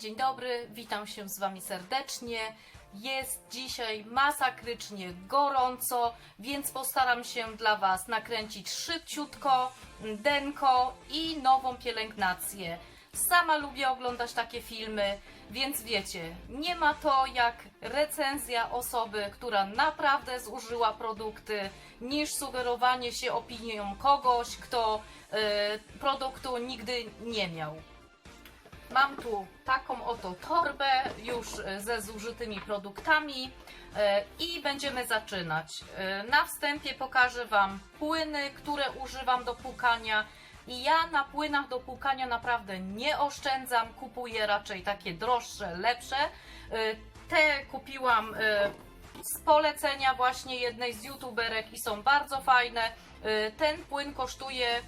dzień dobry, witam się z Wami serdecznie. Jest dzisiaj masakrycznie gorąco, więc postaram się dla Was nakręcić szybciutko, denko i nową pielęgnację. Sama lubię oglądać takie filmy, więc wiecie, nie ma to jak recenzja osoby, która naprawdę zużyła produkty, niż sugerowanie się opinią kogoś, kto e, produktu nigdy nie miał. Mam tu taką oto torbę już e, ze zużytymi produktami e, i będziemy zaczynać. E, Na wstępie pokażę Wam płyny, które używam do płukania. I ja na płynach do płukania naprawdę nie oszczędzam, kupuję raczej takie droższe, lepsze. Te kupiłam z polecenia właśnie jednej z youtuberek i są bardzo fajne. Ten płyn kosztuje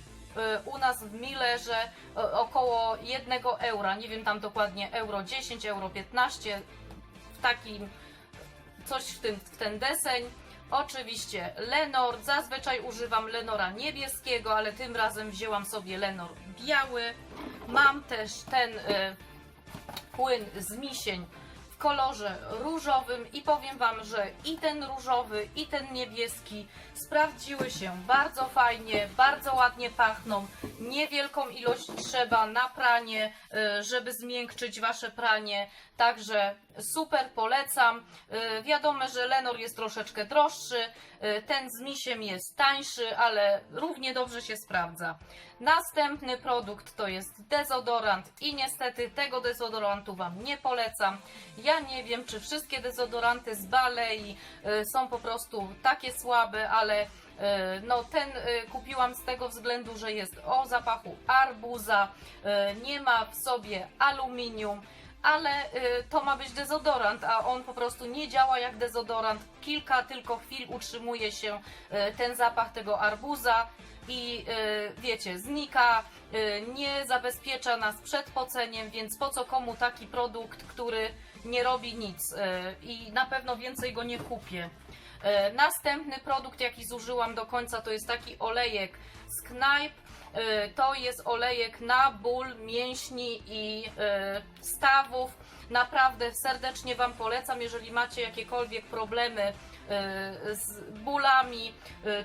u nas w Millerze y, około 1 eura, nie wiem tam dokładnie euro 10, euro 15, w takim coś w, tym, w ten deseń. Oczywiście Lenor, zazwyczaj używam Lenora niebieskiego, ale tym razem wzięłam sobie Lenor biały. Mam też ten y, płyn z misień kolorze różowym i powiem Wam, że i ten różowy, i ten niebieski sprawdziły się bardzo fajnie, bardzo ładnie pachną. Niewielką ilość trzeba na pranie, y, żeby zmiękczyć Wasze pranie, także super polecam. Y, Wiadomo, że Lenor jest troszeczkę droższy, y, ten z misiem jest tańszy, ale równie dobrze się sprawdza. Następny produkt to jest dezodorant i niestety tego dezodorantu Wam nie polecam. Ja nie wiem, czy wszystkie dezodoranty z Balei y, są po prostu takie słabe, ale y, no ten y, kupiłam z tego względu, że jest o zapachu arbuza, nie ma w sobie aluminium, ale y, to ma być dezodorant, a on po prostu nie działa jak dezodorant. Kilka tylko chwil utrzymuje się y, ten zapach tego arbuza i y, wiecie, znika, nie zabezpiecza nas przed poceniem, więc po co komu taki produkt, który nie robi nic i na pewno więcej go nie kupię. Następny produkt, jaki zużyłam do końca, to jest taki olejek z Knajp. E, To jest olejek na ból mięśni i e, stawów. Naprawdę serdecznie Wam polecam, jeżeli macie jakiekolwiek problemy e, z bólami,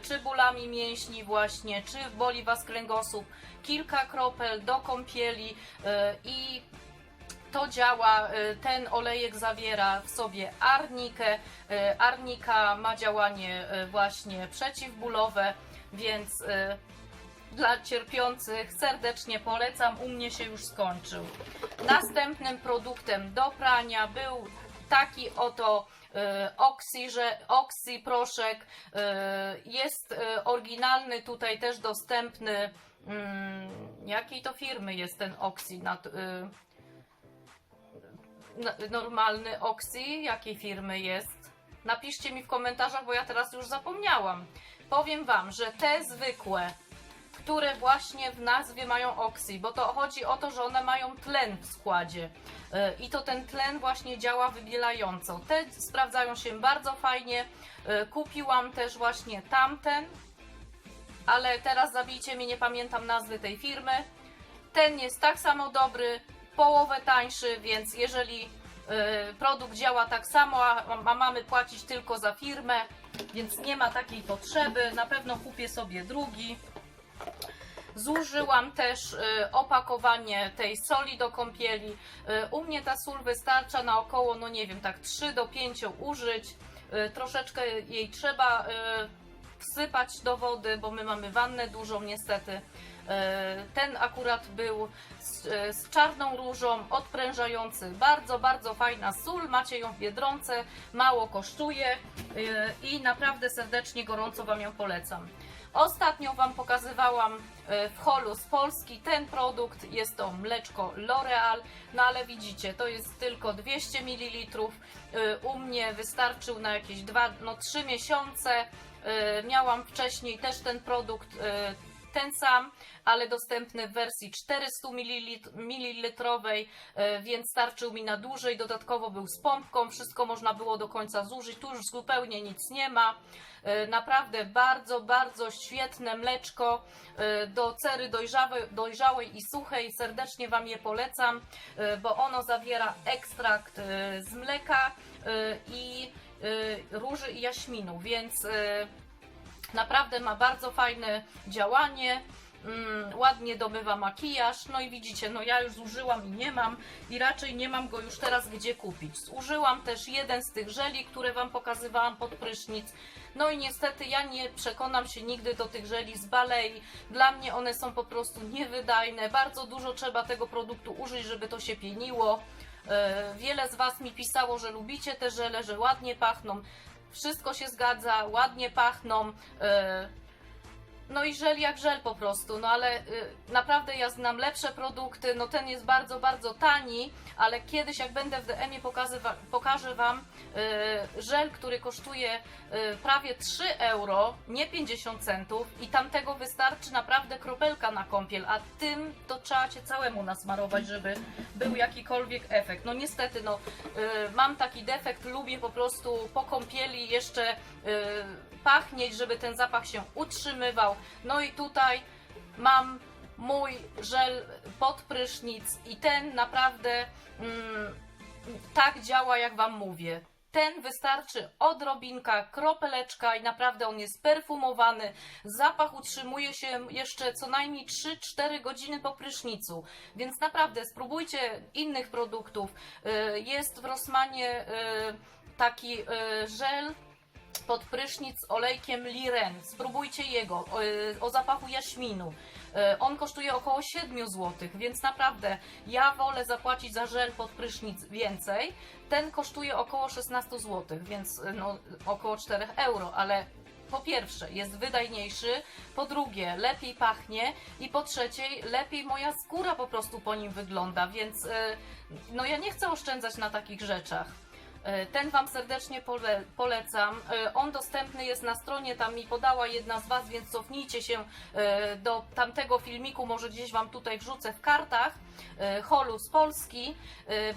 czy bólami mięśni właśnie, czy boli Was kręgosłup. Kilka kropel do kąpieli i to działa, y, ten olejek zawiera w sobie arnikę. Y, Arnika ma działanie y, właśnie przeciwbólowe, więc y, dla cierpiących serdecznie polecam. U mnie się już skończył. Następnym produktem do prania był taki oto y, Oxy, że Oxy proszek y, jest y, oryginalny, tutaj też dostępny. Mm, jakiej to firmy jest ten Oxy? Normalny Oxy, jakiej firmy jest? Napiszcie mi w komentarzach, bo ja teraz już zapomniałam. Powiem Wam, że te zwykłe, które właśnie w nazwie mają Oxy, bo to chodzi o to, że one mają tlen w składzie. Yy, I to ten tlen właśnie działa wybielająco. Te sprawdzają się bardzo fajnie. Yy, Kupiłam też właśnie tamten, ale teraz zabijcie mnie, nie pamiętam nazwy tej firmy. Ten jest tak samo dobry, połowę tańszy, więc jeżeli y, produkt działa tak samo, a mamy płacić tylko za firmę, więc nie ma takiej potrzeby, na pewno kupię sobie drugi. Zużyłam też y, opakowanie tej soli do kąpieli. Y, u mnie ta sól wystarcza na około, no nie wiem, tak 3 do 5 użyć. Y, troszeczkę jej trzeba wsypać do wody, bo my mamy wannę dużą niestety. Ten akurat był z, z czarną różą, odprężający. Bardzo, bardzo fajna sól. Macie ją w biedronce, mało kosztuje i naprawdę serdecznie, gorąco Wam ją polecam. Ostatnio Wam pokazywałam e, w holu z Polski ten produkt. Jest to mleczko L'Oreal, no ale widzicie, to jest tylko 200 ml. E, U mnie wystarczył na jakieś 2, no 3 miesiące. E, Miałam wcześniej też ten produkt ten sam, ale dostępny w wersji 400 ml, e, więc starczył mi na dłużej. Dodatkowo był z pompką, wszystko można było do końca zużyć. Tu już zupełnie nic nie ma. E, Naprawdę bardzo, bardzo świetne mleczko e, do cery dojrzałej, dojrzałej i suchej. Serdecznie Wam je polecam, bo ono zawiera ekstrakt z mleka i róży i jaśminu, więc naprawdę ma bardzo fajne działanie. Mm, ładnie dobywa makijaż, no i widzicie, no ja już zużyłam i nie mam i raczej nie mam go już teraz gdzie kupić. Zużyłam też jeden z tych żeli, które Wam pokazywałam pod prysznic. No i niestety ja nie przekonam się nigdy do tych żeli z Balei. Dla mnie one są po prostu niewydajne. Bardzo dużo trzeba tego produktu użyć, żeby to się pieniło. E, Wiele z Was mi pisało, że lubicie te żele, że ładnie pachną. Wszystko się zgadza, ładnie pachną. e, No i żel jak żel po prostu, no ale y, naprawdę ja znam lepsze produkty, no ten jest bardzo, bardzo tani, ale kiedyś jak będę w DM-ie pokażę Wam y, żel, który kosztuje y, prawie 3 euro, nie 50 centów i tamtego wystarczy naprawdę kropelka na kąpiel, a tym to trzeba Cię całemu nasmarować, żeby był jakikolwiek efekt. No niestety, no y, mam taki defekt, lubię po prostu po kąpieli jeszcze y, pachnieć, żeby ten zapach się utrzymywał. No i tutaj mam mój żel pod prysznic i ten naprawdę mm, tak działa, jak Wam mówię. Ten wystarczy odrobinka, kropeleczka i naprawdę on jest perfumowany. Zapach utrzymuje się jeszcze co najmniej 3-4 godziny po prysznicu. Więc naprawdę spróbujcie innych produktów. Y, Jest w Rossmanie y, taki y, żel pod prysznic z olejkiem Liren. Spróbujcie jego o, y, o zapachu jaśminu. Y, On kosztuje około 7 zł, więc naprawdę ja wolę zapłacić za żel pod prysznic więcej. Ten kosztuje około 16 zł, więc y, no, około 4 euro, ale po pierwsze jest wydajniejszy, po drugie lepiej pachnie i po trzeciej lepiej moja skóra po prostu po nim wygląda, więc no ja nie chcę oszczędzać na takich rzeczach. E, Ten Wam serdecznie pole, polecam. E, On dostępny jest na stronie, tam mi podała jedna z Was, więc cofnijcie się e, do tamtego filmiku, może gdzieś Wam tutaj wrzucę w kartach. Holu z Polski,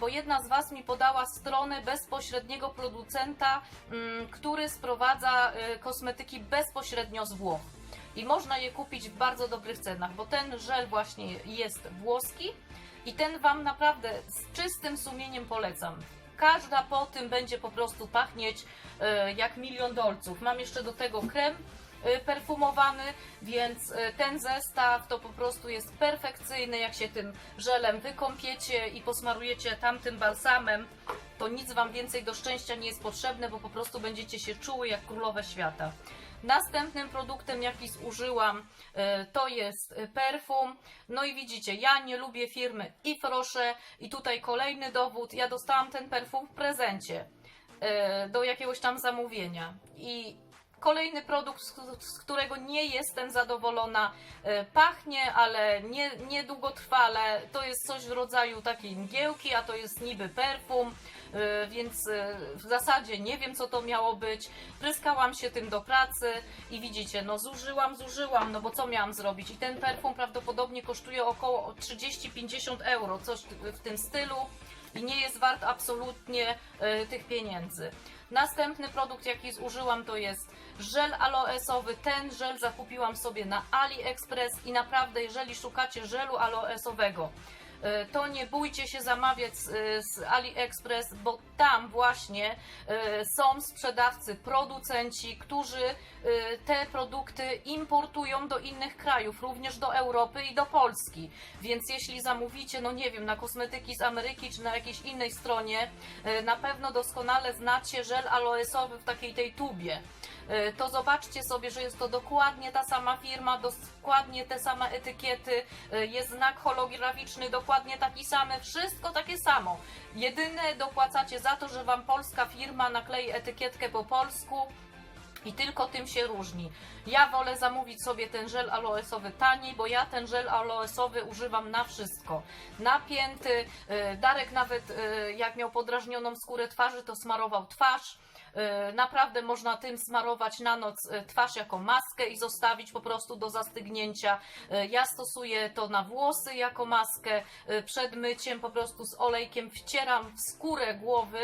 bo jedna z Was mi podała stronę bezpośredniego producenta, mm, który sprowadza kosmetyki bezpośrednio z Włoch. I można je kupić w bardzo dobrych cenach, bo ten żel właśnie jest włoski i ten Wam naprawdę z czystym sumieniem polecam każda po tym będzie po prostu pachnieć e, jak milion dolców. Mam jeszcze do tego krem e, perfumowany, więc e, ten zestaw to po prostu jest perfekcyjny. Jak się tym żelem wykąpiecie i posmarujecie tamtym balsamem, to nic Wam więcej do szczęścia nie jest potrzebne, bo po prostu będziecie się czuły jak królowe świata. Następnym produktem, jaki zużyłam, e, to jest perfum. No i widzicie, ja nie lubię firmy Ifrosze i tutaj kolejny dowód. Ja dostałam ten perfum w prezencie e, do jakiegoś tam zamówienia. I kolejny produkt, z którego nie jestem zadowolona, e, pachnie, ale nie, niedługotrwale. To jest coś w rodzaju takiej mgiełki, a to jest niby perfum, e, więc e, w zasadzie nie wiem, co to miało być. Pryskałam się tym do pracy i widzicie, no zużyłam, zużyłam, no bo co miałam zrobić? I ten perfum prawdopodobnie kosztuje około 30-50 euro, coś w tym stylu i nie jest wart absolutnie tych pieniędzy. Następny produkt, jaki zużyłam, to jest żel aloesowy. Ten żel zakupiłam sobie na AliExpress i naprawdę, jeżeli szukacie żelu aloesowego, e, to nie bójcie się zamawiać z, AliExpress, bo tam właśnie e, są sprzedawcy, producenci, którzy e, te produkty importują do innych krajów, również do Europy i do Polski. Więc jeśli zamówicie, no nie wiem, na kosmetyki z Ameryki czy na jakiejś innej stronie, na pewno doskonale znacie żel aloesowy w takiej tej tubie to zobaczcie sobie, że jest to dokładnie ta sama firma, dokładnie te same etykiety, e, jest znak holograficzny dokładnie taki sam, wszystko takie samo. Jedyne dopłacacie za to, że Wam polska firma naklei etykietkę po polsku, i tylko tym się różni. Ja wolę zamówić sobie ten żel aloesowy taniej, bo ja ten żel aloesowy używam na wszystko. Napięty, e, Darek nawet e, jak miał podrażnioną skórę twarzy, to smarował twarz. E, Naprawdę można tym smarować na noc e, twarz jako maskę i zostawić po prostu do zastygnięcia. E, Ja stosuję to na włosy jako maskę. Przed myciem po prostu z olejkiem wcieram w skórę głowy,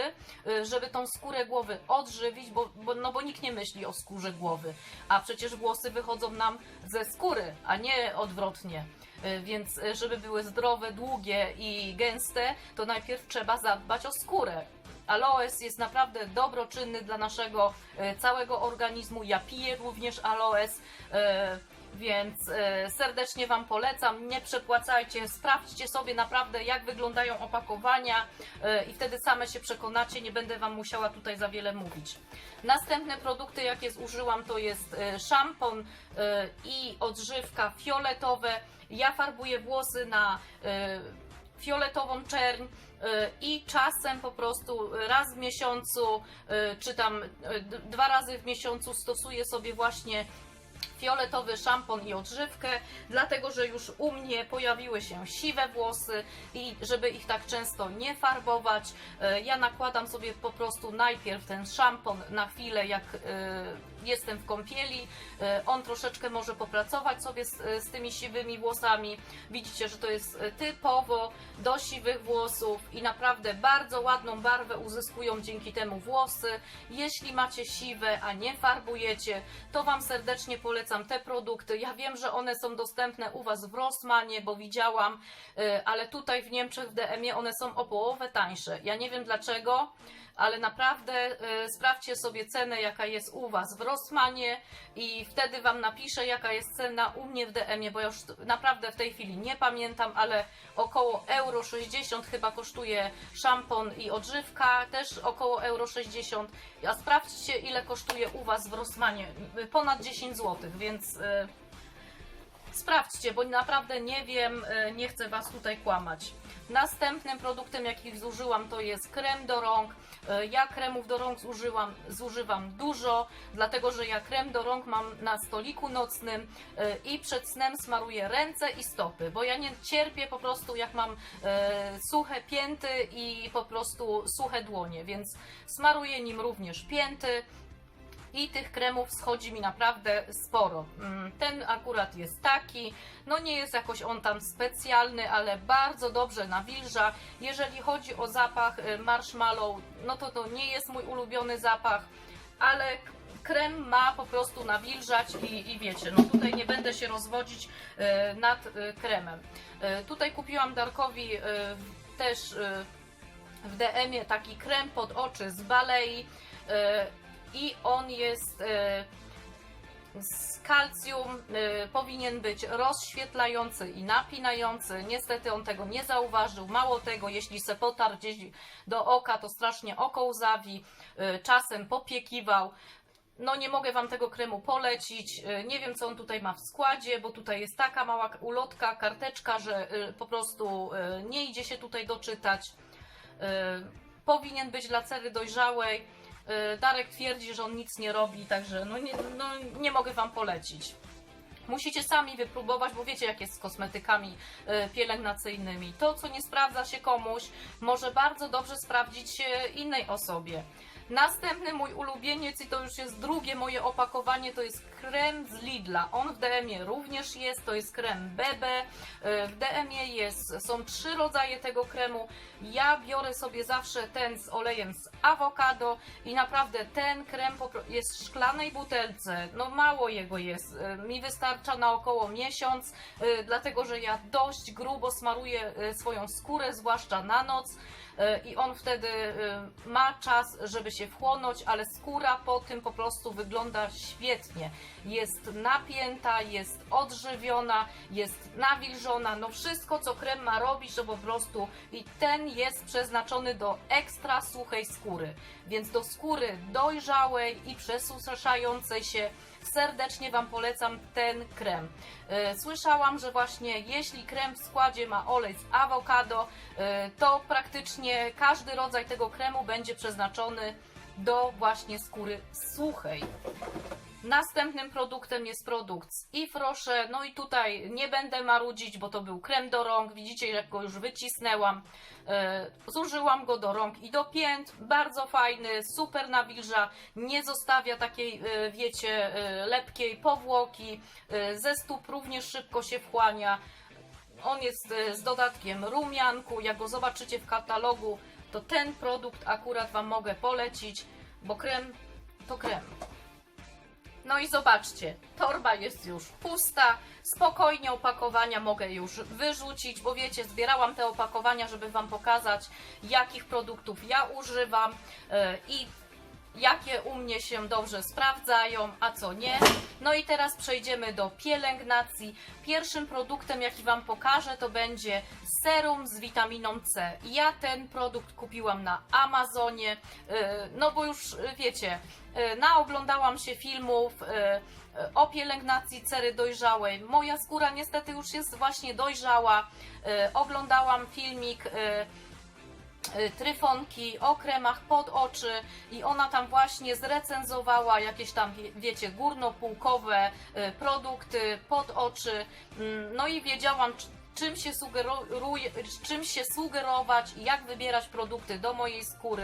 żeby tą skórę głowy odżywić, bo, bo, no bo nikt nie myśli o skórze głowy. A przecież włosy wychodzą nam ze skóry, a nie odwrotnie. Więc żeby były zdrowe, długie i gęste, to najpierw trzeba zadbać o skórę. Aloes jest naprawdę dobroczynny dla naszego e, całego organizmu. Ja piję również aloes, e, więc e, serdecznie Wam polecam. Nie przepłacajcie, sprawdźcie sobie naprawdę, jak wyglądają opakowania i wtedy same się przekonacie. Nie będę Wam musiała tutaj za wiele mówić. Następne produkty, jakie zużyłam, to jest szampon i odżywka fioletowe. Ja farbuję włosy na fioletową czerń i czasem po prostu raz w miesiącu, y, czy tam y, dwa razy w miesiącu stosuję sobie właśnie fioletowy szampon i odżywkę, dlatego że już u mnie pojawiły się siwe włosy i żeby ich tak często nie farbować, y, ja nakładam sobie po prostu najpierw ten szampon na chwilę, jak y, jestem w kąpieli. Y, On troszeczkę może popracować sobie z, z tymi siwymi włosami. Widzicie, że to jest y, typowo do siwych włosów i naprawdę bardzo ładną barwę uzyskują dzięki temu włosy. Jeśli macie siwe, a nie farbujecie, to Wam serdecznie polecam te produkty. Ja wiem, że one są dostępne u Was w Rossmanie, bo widziałam, ale tutaj w Niemczech w DM-ie one są o połowę tańsze. Ja nie wiem dlaczego, ale naprawdę y, sprawdźcie sobie cenę, jaka jest u Was w Rossmanie i wtedy Wam napiszę, jaka jest cena u mnie w DM-ie, bo ja już naprawdę w tej chwili nie pamiętam, ale około euro 60 chyba kosztuje szampon i odżywka, też około euro 60, a sprawdźcie ile kosztuje u Was w Rossmanie, Y, ponad 10 zł, więc... y, Sprawdźcie, bo naprawdę nie wiem, e, nie chcę Was tutaj kłamać. Następnym produktem, jaki zużyłam, to jest krem do rąk. E, Ja kremów do rąk zużyłam, zużywam dużo, dlatego że ja krem do rąk mam na stoliku nocnym e, i przed snem smaruję ręce i stopy, bo ja nie cierpię po prostu jak mam e, suche pięty i po prostu suche dłonie, więc smaruję nim również pięty i tych kremów schodzi mi naprawdę sporo. Mm, Ten akurat jest taki, no nie jest jakoś on tam specjalny, ale bardzo dobrze nawilża. Jeżeli chodzi o zapach y, marshmallow, no to to nie jest mój ulubiony zapach, ale krem ma po prostu nawilżać i, i wiecie, no tutaj nie będę się rozwodzić y, nad y, kremem. Tutaj kupiłam Darkowi też w DM-ie taki krem pod oczy z Balei i on jest e, z kalcjum, e, powinien być rozświetlający i napinający. Niestety on tego nie zauważył. Mało tego, jeśli se potarł gdzieś do oka, to strasznie oko łzawi, e, czasem popiekiwał. No nie mogę Wam tego kremu polecić. Nie wiem, co on tutaj ma w składzie, bo tutaj jest taka mała ulotka, karteczka, że po prostu nie idzie się tutaj doczytać. Powinien być dla cery dojrzałej. E, Darek twierdzi, że on nic nie robi, także no nie, no nie mogę Wam polecić. Musicie sami wypróbować, bo wiecie jak jest z kosmetykami e, pielęgnacyjnymi. To, co nie sprawdza się komuś, może bardzo dobrze sprawdzić się innej osobie. Następny mój ulubieniec i to już jest drugie moje opakowanie, to jest krem z Lidla. On w DM-ie również jest, to jest krem BB. E, W DM-ie jest, są trzy rodzaje tego kremu. Ja biorę sobie zawsze ten z olejem z awokado i naprawdę ten krem jest w szklanej butelce. No mało jego jest. E, Mi wystarcza na około miesiąc, e, dlatego że ja dość grubo smaruję e, swoją skórę, zwłaszcza na noc. I on wtedy ma czas, żeby wchłonąć, ale skóra po tym po prostu wygląda świetnie. Jest napięta, jest odżywiona, jest nawilżona, no wszystko co krem ma robić to po prostu i ten jest przeznaczony do ekstra suchej skóry, więc do skóry dojrzałej i przesuszającej się serdecznie Wam polecam ten krem. E, Słyszałam, że właśnie jeśli krem w składzie ma olej z awokado, e, to praktycznie każdy rodzaj tego kremu będzie przeznaczony do właśnie skóry suchej. Następnym produktem jest produkt z Ifrosze. No i tutaj nie będę marudzić, bo to był krem do rąk. Widzicie, jak go już wycisnęłam. E, Zużyłam go do rąk i do pięt. Bardzo fajny, super nawilża. Nie zostawia takiej, e, wiecie, e, lepkiej powłoki. Ze stóp również szybko się wchłania. On jest z dodatkiem rumianku. Jak go zobaczycie w katalogu, to ten produkt akurat Wam mogę polecić, bo krem to krem. No i zobaczcie, torba jest już pusta, spokojnie opakowania mogę już wyrzucić, bo wiecie, zbierałam te opakowania, żeby Wam pokazać, jakich produktów ja używam e, i jakie u mnie się dobrze sprawdzają, a co nie. No i teraz przejdziemy do pielęgnacji. Pierwszym produktem, jaki Wam pokażę, to będzie serum z witaminą C. Ja ten produkt kupiłam na Amazonie, e, no bo już e, wiecie, e, naoglądałam się filmów o pielęgnacji cery dojrzałej. Moja skóra niestety już jest właśnie dojrzała. Oglądałam filmik y, Tryfonki o kremach pod oczy i ona tam właśnie zrecenzowała jakieś tam, wie- wiecie, górnopółkowe y, produkty pod oczy. Mm, No i wiedziałam, czym się, sugeruje, czym się sugerować i jak wybierać produkty do mojej skóry.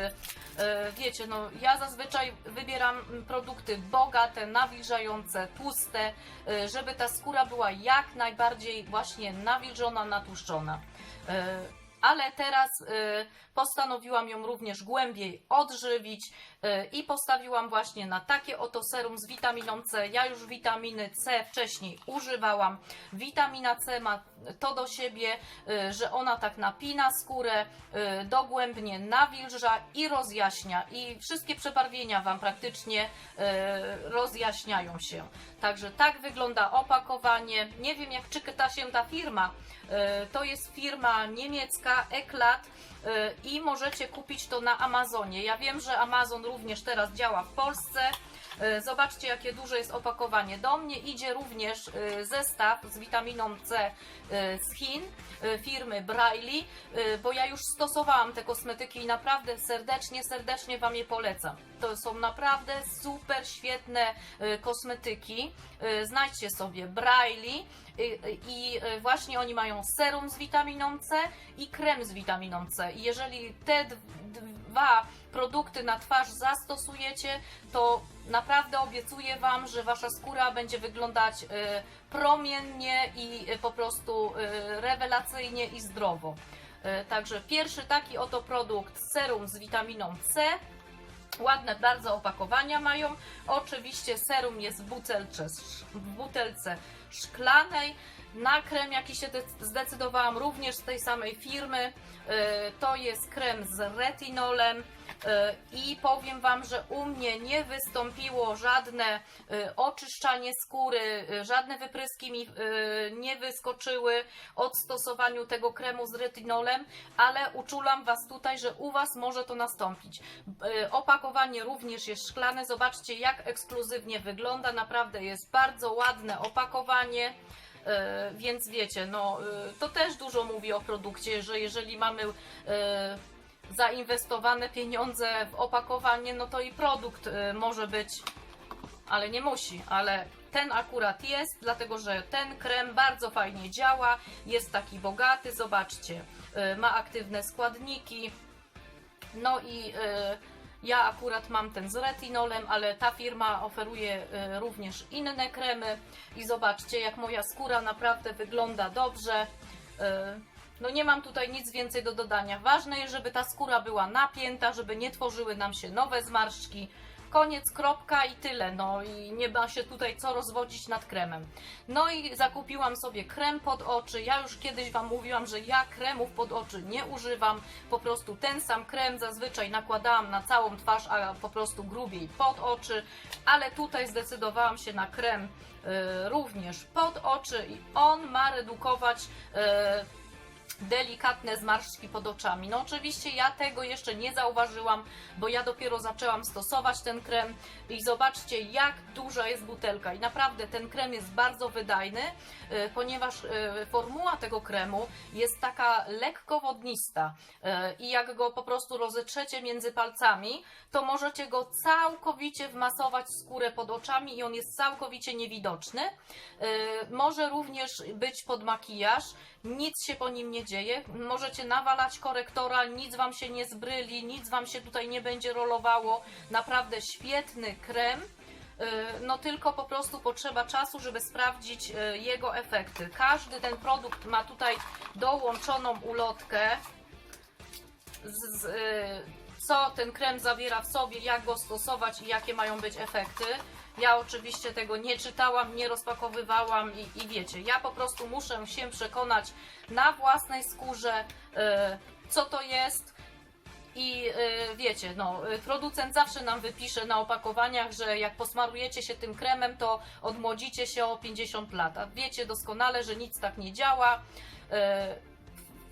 Y, Wiecie, no ja zazwyczaj wybieram produkty bogate, nawilżające, tłuste, y, żeby ta skóra była jak najbardziej właśnie nawilżona, natłuszczona. Ale teraz y, postanowiłam ją również głębiej odżywić i postawiłam właśnie na takie oto serum z witaminą C. Ja już witaminy C wcześniej używałam. Witamina C ma to do siebie, y, że ona tak napina skórę, y, dogłębnie nawilża i rozjaśnia. I wszystkie przebarwienia Wam praktycznie rozjaśniają się. Także tak wygląda opakowanie. Nie wiem jak czyta się ta firma. To jest firma niemiecka Eklat i możecie kupić to na Amazonie. Ja wiem, że Amazon również teraz działa w Polsce. Y, Zobaczcie, jakie duże jest opakowanie. Do mnie idzie również y, zestaw z witaminą C y, z Chin, firmy Braille, bo ja już stosowałam te kosmetyki i naprawdę serdecznie, serdecznie Wam je polecam. To są naprawdę super, świetne kosmetyki. Znajdźcie sobie Braille i właśnie oni mają serum z witaminą C i krem z witaminą C. I jeżeli te dwa produkty na twarz zastosujecie, to naprawdę obiecuję Wam, że Wasza skóra będzie wyglądać y, promiennie i y, po prostu y, rewelacyjnie i zdrowo. Także pierwszy taki oto produkt serum z witaminą C. Ładne bardzo opakowania mają. Oczywiście serum jest w butelce, w butelce szklanej. Na krem, jaki się de- zdecydowałam, również z tej samej firmy. Y, To jest krem z retinolem. Y, I powiem Wam, że u mnie nie wystąpiło żadne y, oczyszczanie skóry, żadne wypryski mi nie wyskoczyły od stosowaniu tego kremu z retinolem, ale uczulam Was tutaj, że u Was może to nastąpić. Opakowanie również jest szklane. Zobaczcie, jak ekskluzywnie wygląda. Naprawdę jest bardzo ładne opakowanie. E, Więc wiecie, no e, to też dużo mówi o produkcie, że jeżeli mamy e, zainwestowane pieniądze w opakowanie, no to i produkt może być, ale nie musi, ale ten akurat jest, dlatego że ten krem bardzo fajnie działa, jest taki bogaty, zobaczcie, ma aktywne składniki, no i ja akurat mam ten z retinolem, ale ta firma oferuje e, również inne kremy i zobaczcie jak moja skóra naprawdę wygląda dobrze. E, No nie mam tutaj nic więcej do dodania. Ważne jest, żeby ta skóra była napięta, żeby nie tworzyły nam się nowe zmarszczki. Koniec, kropka i tyle. No i nie ma się tutaj co rozwodzić nad kremem. No i zakupiłam sobie krem pod oczy. Ja już kiedyś Wam mówiłam, że ja kremów pod oczy nie używam. Po prostu ten sam krem zazwyczaj nakładałam na całą twarz, a po prostu grubiej pod oczy. Ale tutaj zdecydowałam się na krem y, również pod oczy i on ma redukować y, delikatne zmarszczki pod oczami. No oczywiście ja tego jeszcze nie zauważyłam, bo ja dopiero zaczęłam stosować ten krem i zobaczcie jak duża jest butelka i naprawdę ten krem jest bardzo wydajny, e, ponieważ e, formuła tego kremu jest taka lekko wodnista e, i jak go po prostu rozetrzecie między palcami, to możecie go całkowicie wmasować w skórę pod oczami i on jest całkowicie niewidoczny. Może również być pod makijaż, nic się po nim nie dzieje. Możecie nawalać korektora, nic wam się nie zbryli, nic wam się tutaj nie będzie rolowało. Naprawdę świetny krem. E, No tylko po prostu potrzeba czasu, żeby sprawdzić e, jego efekty. Każdy ten produkt ma tutaj dołączoną ulotkę z, z, y, co ten krem zawiera w sobie, jak go stosować i jakie mają być efekty. Ja oczywiście tego nie czytałam, nie rozpakowywałam i, i wiecie, ja po prostu muszę się przekonać na własnej skórze, y, co to jest. I y, wiecie, no, producent zawsze nam wypisze na opakowaniach, że jak posmarujecie się tym kremem, to odmłodzicie się o 50 lat. A wiecie doskonale, że nic tak nie działa. Y,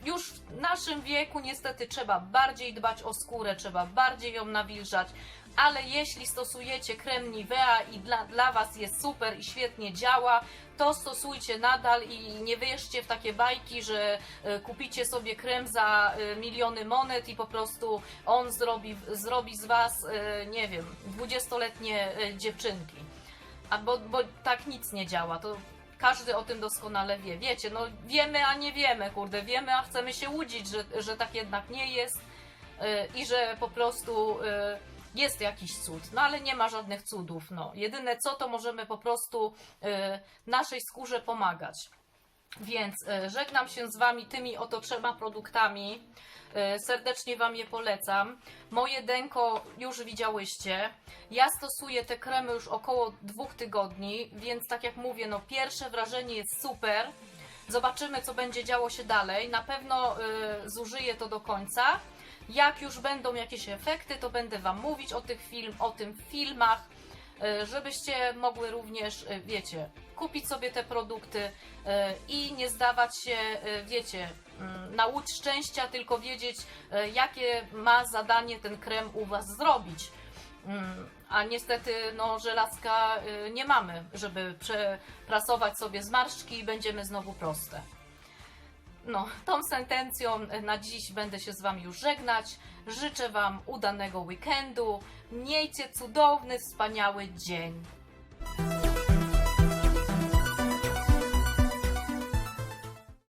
już w naszym wieku niestety trzeba bardziej dbać o skórę, trzeba bardziej ją nawilżać, ale jeśli stosujecie krem Nivea i dla, dla Was jest super i świetnie działa, to stosujcie nadal i nie wyjeżdżcie w takie bajki, że e, kupicie sobie krem za e, miliony monet i po prostu on zrobi, zrobi z Was, e, nie wiem, 20-letnie e, dziewczynki. A bo, bo tak nic nie działa, to każdy o tym doskonale wie. Wiecie, no wiemy, a nie wiemy, kurde, wiemy, a chcemy się łudzić, że, że tak jednak nie jest i że po prostu jest jakiś cud. No ale nie ma żadnych cudów, no. Jedyne co, to możemy po prostu yy, naszej skórze pomagać. Więc yy, żegnam się z Wami tymi oto trzema produktami. Yy, Serdecznie Wam je polecam. Moje denko już widziałyście. Ja stosuję te kremy już około dwóch tygodni, więc tak jak mówię, no pierwsze wrażenie jest super. Zobaczymy, co będzie działo się dalej. Na pewno y, zużyję to do końca. Jak już będą jakieś efekty, to będę Wam mówić o, tych film, o tym filmach, y, żebyście mogły również, y, wiecie, kupić sobie te produkty y, i nie zdawać się, wiecie, mm, na łódź szczęścia, tylko wiedzieć, jakie ma zadanie ten krem u Was zrobić. Mm, A niestety, no, żelazka nie mamy, żeby przeprasować sobie zmarszczki i będziemy znowu proste. No, tą sentencją y, na dziś będę się z Wami już żegnać. Życzę Wam udanego weekendu. Miejcie cudowny, wspaniały dzień.